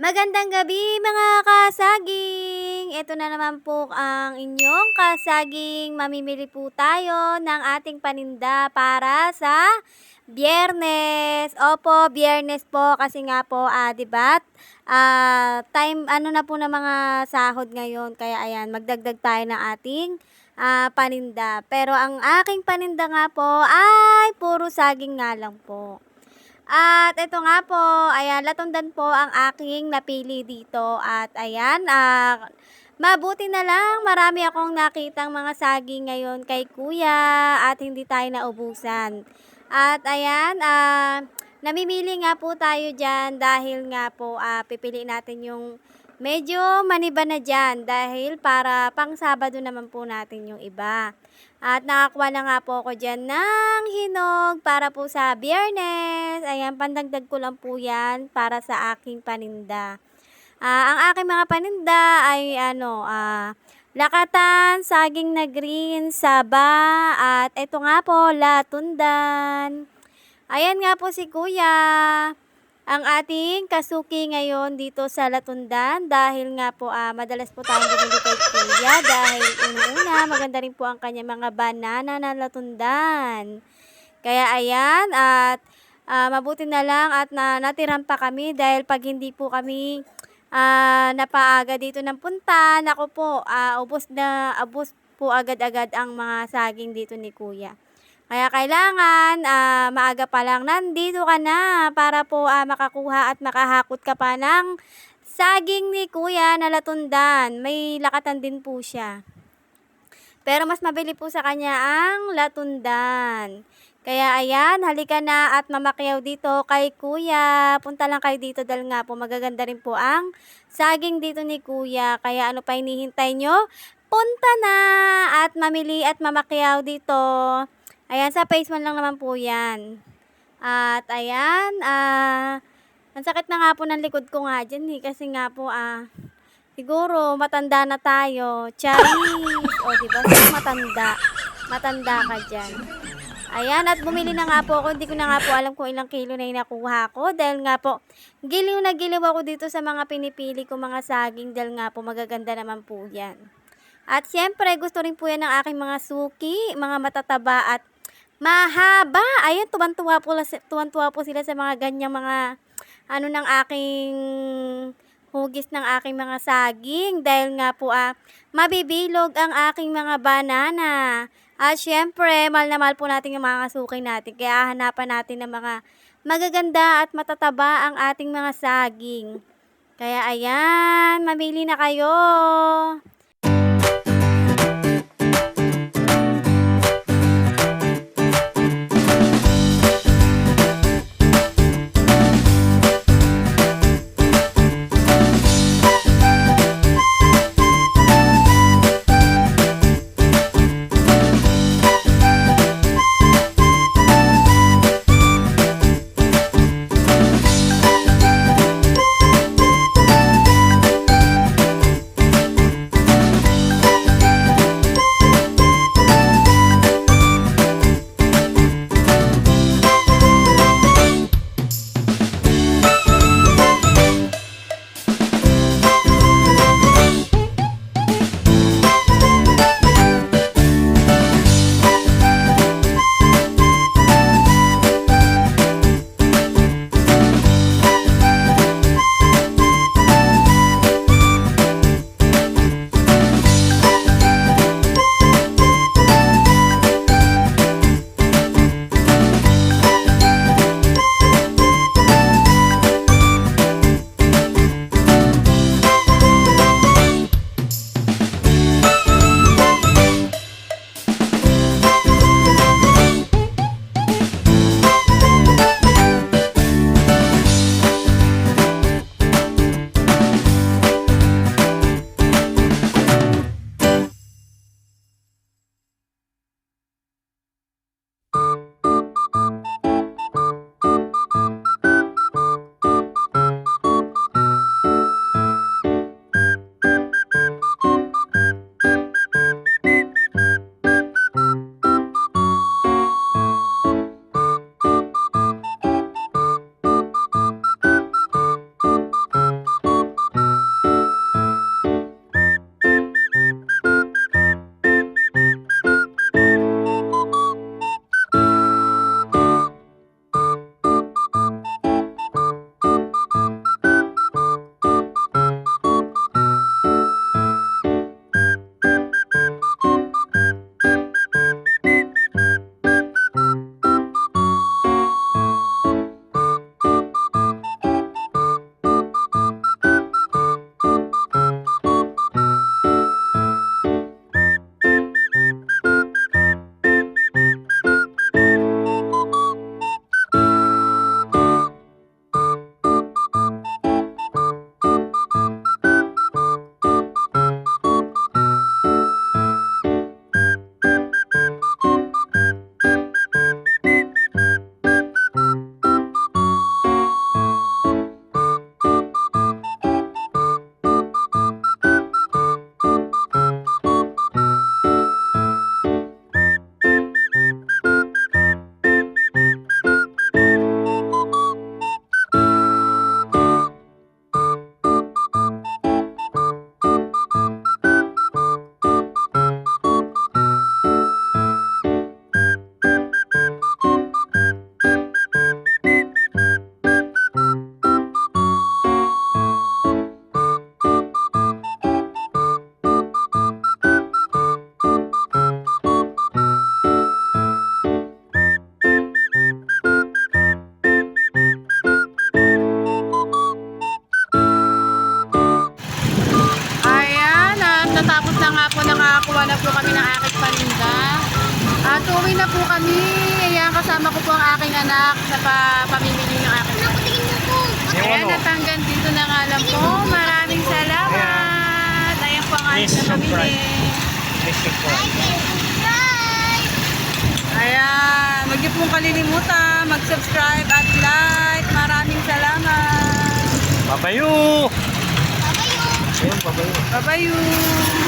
Magandang gabi mga kasaging! Ito na naman po ang inyong kasaging. Mamimili po tayo ng ating paninda para sa biyernes. Opo, biyernes po kasi nga po, ah, di ba? Ah, time, ano na po ng mga sahod ngayon. Kaya ayan, magdagdag tayo ng ating ah, paninda. Pero ang aking paninda nga po ay puro saging nga lang po. At ito nga po, ayan, latundan po ang aking napili dito. At ayan, ah, mabuti na lang, marami akong nakitang mga saging ngayon kay kuya at hindi tayo naubusan. At ayan, ah, namimili nga po tayo dyan dahil nga po ah, pipili natin yung medyo maniba na dyan dahil para pang Sabado naman po natin yung iba. At nakakuha na nga po ako dyan ng hinog para po sa biyernes. Ayan, pandagdag ko lang po yan para sa aking paninda. Ah, ang aking mga paninda ay ano, ah, lakatan, saging na green, saba, at ito nga po, latundan. Ayan nga po si kuya. Ang ating kasuki ngayon dito sa Latundan dahil nga po ah, madalas po tayong bumili kay Kuya dahil una-una maganda rin po ang kanya mga banana na Latundan. Kaya ayan at ah, mabuti na lang at na, natiran pa kami dahil pag hindi po kami ah, napaaga dito ng punta, nako po, ah, ubos na ubos po agad-agad ang mga saging dito ni Kuya. Kaya kailangan ah, maaga pa lang nandito ka na para po ah, makakuha at makahakot ka pa ng saging ni Kuya na latundan. May lakatan din po siya. Pero mas mabili po sa kanya ang latundan. Kaya ayan, halika na at mamakyaw dito kay Kuya. Punta lang kayo dito dahil nga po magaganda rin po ang saging dito ni Kuya. Kaya ano pa hinihintay nyo? Punta na at mamili at mamakyaw dito. Ayan, sa man lang naman po yan. At ayan, ah, ang sakit na nga po ng likod ko nga dyan eh. Kasi nga po, ah, siguro matanda na tayo. Charis! O, diba? So, matanda. Matanda ka dyan. Ayan, at bumili na nga po ako. Hindi ko na nga po alam kung ilang kilo na yung nakuha ko. Dahil nga po, giliw na giliw ako dito sa mga pinipili ko mga saging. Dahil nga po, magaganda naman po yan. At siyempre, gusto rin po yan ng aking mga suki, mga matataba at mahaba. Ayun, tuwan-tuwa po, tuwan-tuwa po sila sa mga ganyang mga ano ng aking hugis ng aking mga saging dahil nga po ah, mabibilog ang aking mga banana. At syempre, mahal na mahal po natin yung mga suki natin. Kaya hanapan natin ng mga magaganda at matataba ang ating mga saging. Kaya ayan, mamili na kayo. Aking anak sa pa pamimili ng aking anak. Ayan, at hanggang dito na nga lang po. Maraming salamat. Ayan po ang Please na pamili. Ayan, huwag niyo pong kalilimutan mag-subscribe at like. Maraming salamat. Babayu! Ayun, babayu. Bye-bye.